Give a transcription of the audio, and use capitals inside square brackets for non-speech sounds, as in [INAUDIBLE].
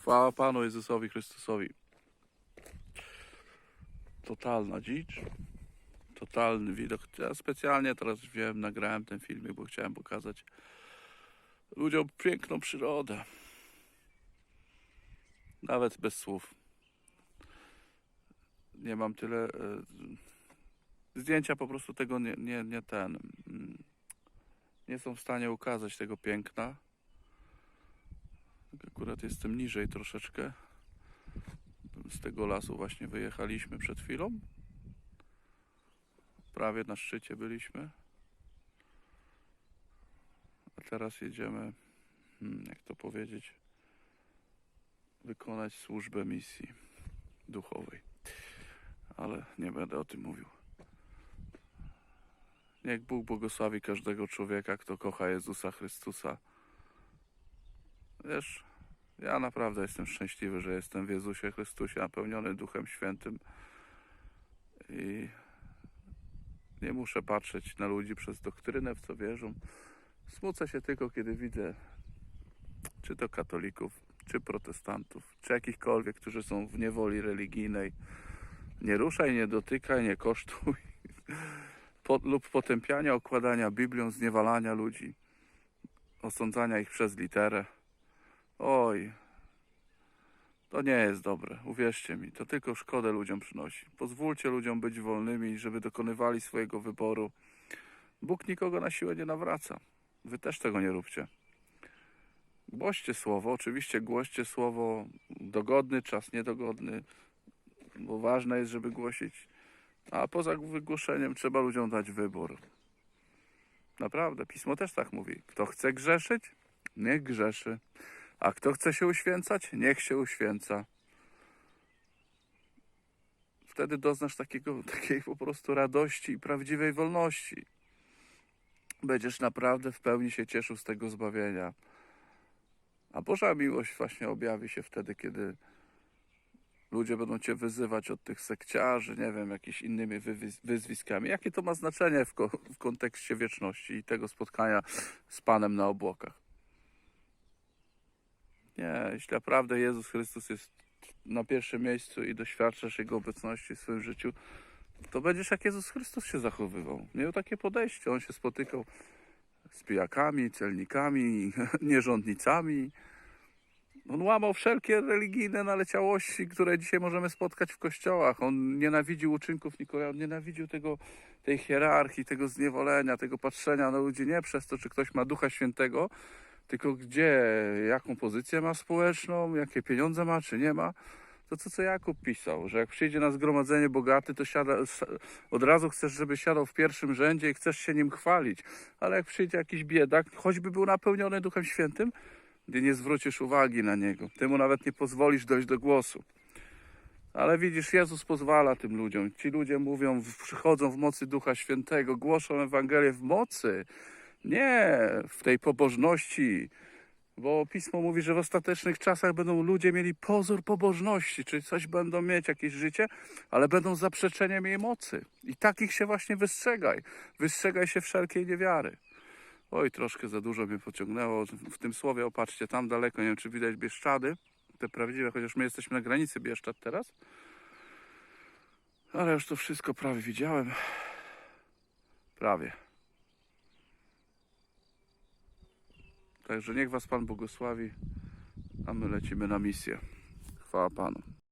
Chwała Panu Jezusowi Chrystusowi. Totalna dzicz. Totalny widok. Ja specjalnie teraz wziąłem, nagrałem ten filmik, bo chciałem pokazać ludziom piękną przyrodę. Nawet bez słów. Nie mam tyle. e, Zdjęcia po prostu tego nie, nie, nie ten. mm, Nie są w stanie ukazać tego piękna. Tak Akurat jestem niżej troszeczkę. Z tego lasu właśnie wyjechaliśmy przed chwilą. Prawie na szczycie byliśmy. A teraz jedziemy, hmm, jak to powiedzieć, wykonać służbę misji duchowej. Ale nie będę o tym mówił. Niech Bóg błogosławi każdego człowieka, kto kocha Jezusa Chrystusa. Wiesz, ja naprawdę jestem szczęśliwy, że jestem w Jezusie Chrystusie, napełniony Duchem Świętym i nie muszę patrzeć na ludzi przez doktrynę, w co wierzą. Smucę się tylko, kiedy widzę czy to katolików, czy protestantów, czy jakichkolwiek, którzy są w niewoli religijnej. Nie ruszaj, nie dotykaj, nie kosztuj. [LAUGHS] Po, lub potępiania, okładania Biblią, zniewalania ludzi, osądzania ich przez literę. Oj, to nie jest dobre, uwierzcie mi, to tylko szkodę ludziom przynosi. Pozwólcie ludziom być wolnymi, żeby dokonywali swojego wyboru. Bóg nikogo na siłę nie nawraca. Wy też tego nie róbcie. Głoście słowo, oczywiście głoście słowo dogodny, czas niedogodny, bo ważne jest, żeby głosić. A poza wygłoszeniem trzeba ludziom dać wybór. Naprawdę, pismo też tak mówi. Kto chce grzeszyć, niech grzeszy. A kto chce się uświęcać, niech się uświęca. Wtedy doznasz takiego, [LAUGHS] takiej po prostu radości i prawdziwej wolności. Będziesz naprawdę w pełni się cieszył z tego zbawienia. A Boża miłość właśnie objawi się wtedy, kiedy ludzie będą cię wyzywać od tych sekciarzy, nie wiem, jakimiś innymi wyzwiskami. Jakie to ma znaczenie w, ko- w kontekście wieczności i tego spotkania z Panem na obłokach? Nie, jeśli naprawdę Jezus Chrystus jest na pierwszym miejscu i doświadczasz Jego obecności w swoim życiu, to będziesz jak Jezus Chrystus się zachowywał. Miał takie podejście. On się spotykał z pijakami, celnikami, [LAUGHS] nierządnicami. On łamał wszelkie religijne naleciałości, które dzisiaj możemy spotkać w kościołach. On nienawidził uczynków Nikola, on nienawidził tego, tej hierarchii, tego zniewolenia, tego patrzenia na ludzi nie przez to, czy ktoś ma Ducha Świętego, tylko gdzie, jaką pozycję ma społeczną, jakie pieniądze ma, czy nie ma. To co, co Jakub pisał, że jak przyjdzie na zgromadzenie bogaty, to siada, od razu chcesz, żeby siadał w pierwszym rzędzie i chcesz się nim chwalić. Ale jak przyjdzie jakiś biedak, choćby był napełniony Duchem Świętym, gdy nie zwrócisz uwagi na niego, ty mu nawet nie pozwolisz dojść do głosu. Ale widzisz, Jezus pozwala tym ludziom. Ci ludzie mówią, przychodzą w mocy Ducha Świętego, głoszą Ewangelię w mocy, nie w tej pobożności, bo Pismo mówi, że w ostatecznych czasach będą ludzie mieli pozór pobożności, czyli coś będą mieć, jakieś życie, ale będą zaprzeczeniem jej mocy. I takich się właśnie wystrzegaj. Wystrzegaj się wszelkiej niewiary. Oj, troszkę za dużo mnie pociągnęło w tym słowie. Opatrzcie, tam daleko, nie wiem czy widać Bieszczady, te prawdziwe, chociaż my jesteśmy na granicy Bieszczad teraz. Ale już to wszystko prawie widziałem. Prawie. Także niech Was Pan błogosławi, a my lecimy na misję. Chwała Panu.